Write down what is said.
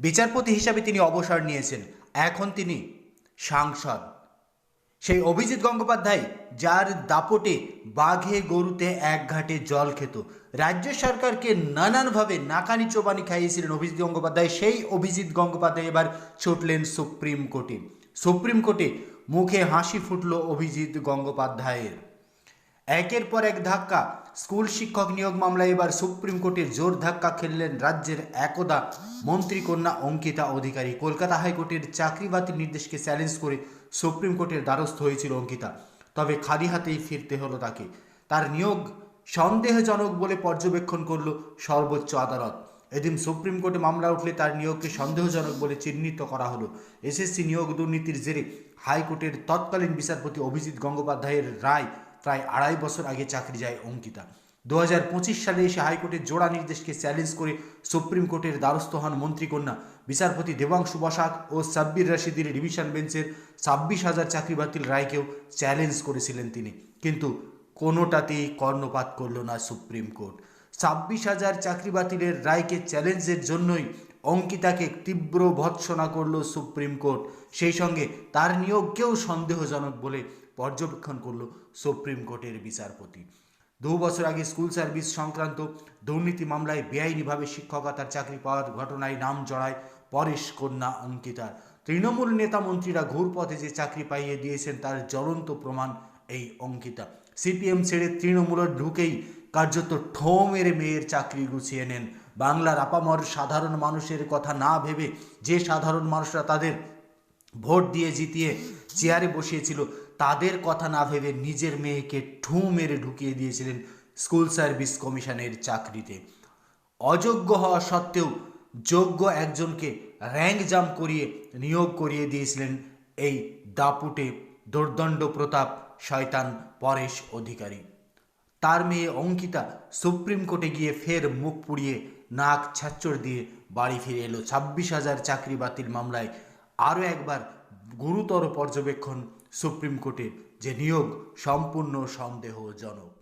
বিচারপতি হিসাবে তিনি অবসর নিয়েছেন। এখন তিনি সাংসদ। সেই অভিজিৎ গঙ্গোপাধ্যায়, যার দাপটে বাঘে গরুতে এক ঘাটে জল খেত। রাজ্য সরকারকে নানানভাবে নাকানি চোবানি খাইয়েছিলেন অভিজিৎ গঙ্গোপাধ্যায়। সেই অভিজিৎ গঙ্গোপাধ্যায় এবার ছুটলেন সুপ্রিম কোর্টে। সুপ্রিম কোর্টে মুখে হাসি ফুটল অভিজিৎ গঙ্গোপাধ্যায়ের। একের পর এক ধাক্কা। স্কুল শিক্ষক নিয়োগ মামলায় এবার সুপ্রিম কোর্টের জোর ধাক্কা খেললেন রাজ্যের একদা মন্ত্রী কন্যা অঙ্কিতা অধিকারী। কলকাতা হাইকোর্টের চাকরি বাতিল নির্দেশকে চ্যালেঞ্জ করে সুপ্রিম কোর্টের দ্বারস্থ হয়েছিল অঙ্কিতা। তবে খালি হাতেই ফিরতে হলো তাকে। তার নিয়োগ সন্দেহজনক বলে পর্যবেক্ষণ করল সর্বোচ্চ আদালত। এদিন সুপ্রিম কোর্টে মামলা উঠলে তার নিয়োগকে সন্দেহজনক বলে চিহ্নিত করা হলো। এসএসসি নিয়োগ দুর্নীতির জেরে হাইকোর্টের তৎকালীন বিচারপতি অভিজিৎ গঙ্গোপাধ্যায়ের রায় প্রায় আড়াই বছর আগে চাকরি যায় অঙ্কিতা। দু হাজার পঁচিশ সালে এসে হাইকোর্টের জোড়া নির্দেশকে চ্যালেঞ্জ করে সুপ্রিম কোর্টের দ্বারস্থ হন মন্ত্রীকন্যা। বিচারপতি দেবাংশু বসাক ও সাব্বির রশিদের ডিভিশন বেঞ্চের ছাব্বিশ হাজার চাকরি বাতিল রায়কেও চ্যালেঞ্জ করেছিলেন তিনি। কিন্তু কোনোটাতেই কর্ণপাত করল না সুপ্রিম কোর্ট। ছাব্বিশ হাজার চাকরি বাতিলের রায়কে চ্যালেঞ্জের জন্যই অঙ্কিতাকে তীব্র ভৎসনা করল সুপ্রিম কোর্ট। সেই সঙ্গে তার নিয়োগকেও সন্দেহজনক বলে পর্যবেক্ষণ করল সুপ্রিম কোর্টের বিচারপতি। দু বছর আগে স্কুল সার্ভিস সংক্রান্ত দুর্নীতি মামলায় বেআইনিভাবে শিক্ষকতার চাকরি পাওয়ার ঘটনায় নাম জড়ায় পরেশ কন্যা অঙ্কিতার তৃণমূল নেতা মন্ত্রীরা ঘুর পথে যে চাকরি পাইয়ে দিয়েছেন তার জ্বলন্ত প্রমাণ এই অঙ্কিতা। সিপিএম ছেড়ে তৃণমূলে ঢুকেই কার্যত ঠো মেরে মেয়ের চাকরি গুছিয়ে নেন। বাংলার আপামর সাধারণ মানুষের কথা না ভেবে যে সাধারণ মানুষরা তাদের ভোট দিয়ে জিতিয়ে চেয়ারে বসিয়েছিল তাদের কথা না ভেবে নিজের মেয়েকে ঠু মেরে ঢুকিয়ে দিয়েছিলেন স্কুল সার্ভিস কমিশনের চাকরিতে। অযোগ্য হওয়া সত্ত্বেও যোগ্য একজনকে র্যাঙ্ক জাম করিয়ে নিয়োগ করিয়ে দিয়েছিলেন এই দাপুটে দুর্দণ্ড প্রতাপ শয়তান পরেশ অধিকারী। তার মেয়ে অঙ্কিতা সুপ্রিম কোর্টে গিয়ে ফের মুখ পুড়িয়ে নাক ছাচ্চর দিয়ে বাড়ি ফিরে এলো। ছাব্বিশ হাজার চাকরি বাতিল মামলায় আরও একবার গুরুতর পর্যবেক্ষণ সুপ্রিম কোর্টের যে নিয়োগ সম্পূর্ণ সন্দেহজনক।